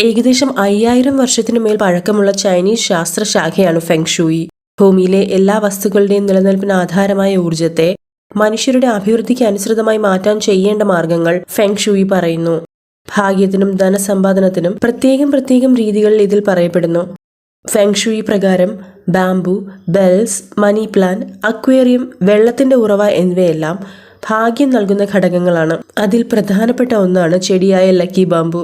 ഏകദേശം അയ്യായിരം വർഷത്തിനു മേൽ പഴക്കമുള്ള ചൈനീസ് ശാസ്ത്രശാഖയാണ് ഫെങ്ഷൂയി ഭൂമിയിലെ എല്ലാ വസ്തുക്കളുടെയും നിലനിൽപ്പിന് ആധാരമായ ഊർജത്തെ മനുഷ്യരുടെ അഭിവൃദ്ധിക്ക് അനുസൃതമായി മാറ്റാൻ ചെയ്യേണ്ട മാർഗങ്ങൾ ഫെങ്ഷൂയി പറയുന്നു. ഭാഗ്യത്തിനും ധനസമ്പാദനത്തിനും പ്രത്യേകം പ്രത്യേകം രീതികളിൽ ഇതിൽ പറയപ്പെടുന്നു. ഫെങ്ഷുയി പ്രകാരം bamboo bells money plant aquarium വെള്ളത്തിന്റെ ഉറവ എന്നിവയെല്ലാം ഭാഗ്യം നൽകുന്ന ഘടകങ്ങളാണ്. അതിൽ പ്രധാനപ്പെട്ട ഒന്നാണ് ചെടിയായ ലക്കി ബാംബു.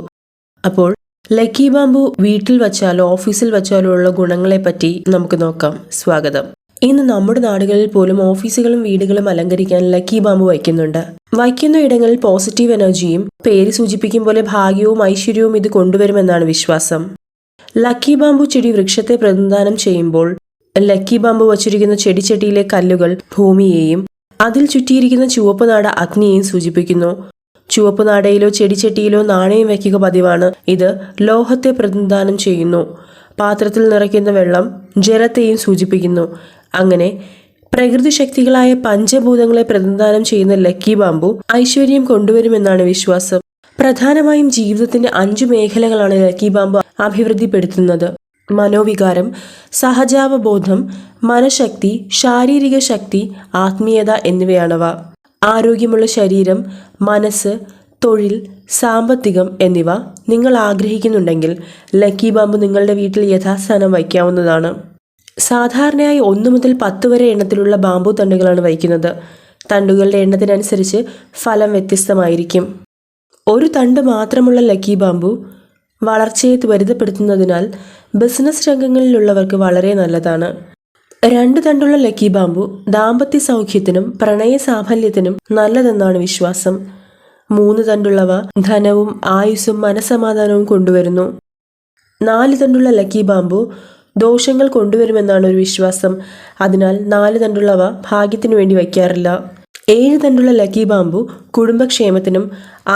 അപ്പോൾ ലക്കി ബാമ്പു വീട്ടിൽ വച്ചാലോ ഓഫീസിൽ വച്ചാലോ ഉള്ള ഗുണങ്ങളെപ്പറ്റി നമുക്ക് നോക്കാം. സ്വാഗതം. ഇന്ന് നമ്മുടെ നാടുകളിൽ പോലും ഓഫീസുകളും വീടുകളും അലങ്കരിക്കാൻ ലക്കി ബാമ്പു വയ്ക്കുന്നുണ്ട്. വയ്ക്കുന്ന ഇടങ്ങളിൽ പോസിറ്റീവ് എനർജിയും പേര് സൂചിപ്പിക്കും പോലെ ഭാഗ്യവും ഐശ്വര്യവും ഇത് കൊണ്ടുവരുമെന്നാണ് വിശ്വാസം. ലക്കി ബാമ്പു ചെടി വൃക്ഷത്തെ പ്രതിനിധാനം ചെയ്യുമ്പോൾ ലക്കി ബാമ്പു വച്ചിരിക്കുന്ന ചെടിച്ചട്ടിയിലെ കല്ലുകൾ ഭൂമിയെയും അതിൽ ചുറ്റിയിരിക്കുന്ന ചുവപ്പ് നാട അഗ്നിയെയും സൂചിപ്പിക്കുന്നു. ചുവപ്പ് നാടയിലോ ചെടിച്ചട്ടിയിലോ നാണയം വയ്ക്കുക പതിവാണ്. ഇത് ലോഹത്തെ പ്രതിനിധാനം ചെയ്യുന്നു. പാത്രത്തിൽ നിറയ്ക്കുന്ന വെള്ളം ജലത്തെയും സൂചിപ്പിക്കുന്നു. അങ്ങനെ പ്രകൃതി ശക്തികളായ പഞ്ചഭൂതങ്ങളെ പ്രതിനിധാനം ചെയ്യുന്ന ലക്കി ബാമ്പു ഐശ്വര്യം കൊണ്ടുവരുമെന്നാണ് വിശ്വാസം. പ്രധാനമായും ജീവിതത്തിന്റെ അഞ്ചു മേഖലകളാണ് ലക്കി ബാമ്പു അഭിവൃദ്ധിപ്പെടുത്തുന്നത്. മനോവികാരം സഹജാവബോധം മനഃശക്തി ശാരീരിക ശക്തി ആത്മീയത എന്നിവയാണവ. ആരോഗ്യമുള്ള ശരീരം മനസ്സ് തൊഴിൽ സാമ്പത്തികം എന്നിവ നിങ്ങൾ ആഗ്രഹിക്കുന്നുണ്ടെങ്കിൽ ലക്കി ബാമ്പ് നിങ്ങളുടെ വീട്ടിൽ യഥാസ്ഥാനം വയ്ക്കാവുന്നതാണ്. സാധാരണയായി ഒന്ന് മുതൽ പത്ത് വരെ എണ്ണത്തിലുള്ള ബാമ്പു തണ്ടുകളാണ് വയ്ക്കുന്നത്. തണ്ടുകളുടെ എണ്ണത്തിനനുസരിച്ച് ഫലം വ്യത്യസ്തമായിരിക്കും. ഒരു തണ്ട് മാത്രമുള്ള ലക്കി ബാമ്പു വളർച്ചയെ ത്വരിതപ്പെടുത്തുന്നതിനാൽ ബിസിനസ് രംഗങ്ങളിലുള്ളവർക്ക് വളരെ നല്ലതാണ്. രണ്ട് തണ്ടുള്ള ലക്കി ബാമ്പു ദാമ്പത്യ സൗഖ്യത്തിനും പ്രണയ സാഫല്യത്തിനും നല്ലതെന്നാണ് വിശ്വാസം. മൂന്ന് തണ്ടുള്ളവ ധനവും ആയുസ്സും മനസമാധാനവും കൊണ്ടുവരുന്നു. നാല് തണ്ടുള്ള ലക്കി ബാമ്പു ദോഷങ്ങൾ കൊണ്ടുവരുമെന്നാണ് ഒരു വിശ്വാസം. അതിനാൽ നാല് തണ്ടുള്ളവ ഭാഗ്യത്തിനു വേണ്ടി വയ്ക്കാറില്ല. ഏഴ് തണ്ടുള്ള ലക്കി ബാമ്പു കുടുംബക്ഷേമത്തിനും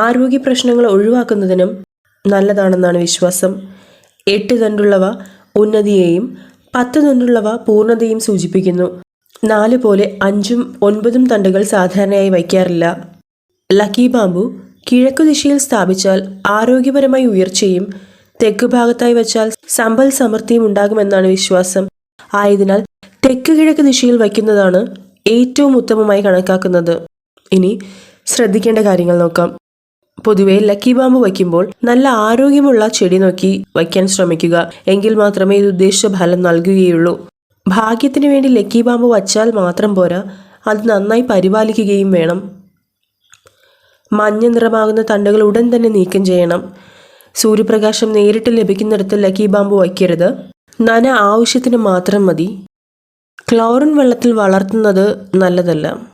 ആരോഗ്യ പ്രശ്നങ്ങൾ ഒഴിവാക്കുന്നതിനും നല്ലതാണെന്നാണ് വിശ്വാസം. എട്ട് തണ്ടുള്ളവ ഉന്നതിയെയും പത്ത് നിന്നുള്ളവ പൂർണതയും സൂചിപ്പിക്കുന്നു. നാല് പോലെ അഞ്ചും ഒൻപതും തണ്ടുകൾ സാധാരണയായി വയ്ക്കാറില്ല. ലക്കി ബാമ്പു കിഴക്കു ദിശയിൽ സ്ഥാപിച്ചാൽ ആരോഗ്യപരമായി ഉയർച്ചയും തെക്ക് ഭാഗത്തായി വച്ചാൽ സമ്പൽ സമൃദ്ധിയും ഉണ്ടാകുമെന്നാണ് വിശ്വാസം. ആയതിനാൽ തെക്ക് കിഴക്ക് ദിശയിൽ വയ്ക്കുന്നതാണ് ഏറ്റവും ഉത്തമമായി കണക്കാക്കുന്നത്. ഇനി ശ്രദ്ധിക്കേണ്ട കാര്യങ്ങൾ നോക്കാം. പൊതുവെ ലക്കി ബാമ്പ് വയ്ക്കുമ്പോൾ നല്ല ആരോഗ്യമുള്ള ചെടി നോക്കി വയ്ക്കാൻ ശ്രമിക്കുക. എങ്കിൽ മാത്രമേ ഇത് ഉദ്ദേശിച്ച ഫലം നൽകുകയുള്ളൂ. ഭാഗ്യത്തിന് വേണ്ടി ലക്കി ബാമ്പ് വച്ചാൽ മാത്രം പോരാ. അത് നന്നായി പരിപാലിക്കുകയും വേണം. മഞ്ഞ നിറമാകുന്ന തണ്ടുകൾ ഉടൻ തന്നെ നീക്കം ചെയ്യണം. സൂര്യപ്രകാശം നേരിട്ട് ലഭിക്കുന്നിടത്ത് ലക്കി ബാമ്പ് വയ്ക്കരുത്. നന ആവശ്യത്തിന് മാത്രം മതി. ക്ലോറിൻ വെള്ളത്തിൽ വളർത്തുന്നത് നല്ലതല്ല.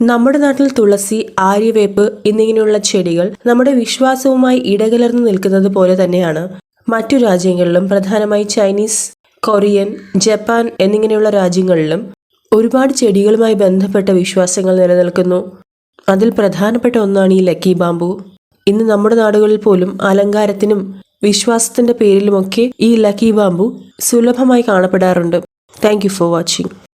നമ്മുടെ നാട്ടിൽ തുളസി ആര്യവേപ്പ് എന്നിങ്ങനെയുള്ള ചെടികൾ നമ്മുടെ വിശ്വാസവുമായി ഇടകലർന്നു നിൽക്കുന്നത് പോലെ തന്നെയാണ്. മറ്റു രാജ്യങ്ങളിലും പ്രധാനമായി ചൈനീസ് കൊറിയൻ ജപ്പാൻ എന്നിങ്ങനെയുള്ള രാജ്യങ്ങളിലും ഒരുപാട് ചെടികളുമായി ബന്ധപ്പെട്ട വിശ്വാസങ്ങൾ നിലനിൽക്കുന്നു. അതിൽ പ്രധാനപ്പെട്ട ഒന്നാണ് ഈ ലക്കി ബാമ്പു ഇന്ന് നമ്മുടെ നാടുകളിൽ പോലും അലങ്കാരത്തിനും വിശ്വാസത്തിന്റെ പേരിലുമൊക്കെ ഈ ലക്കി ബാമ്പു സുലഭമായി കാണപ്പെടാറുണ്ട്. Thank for watching.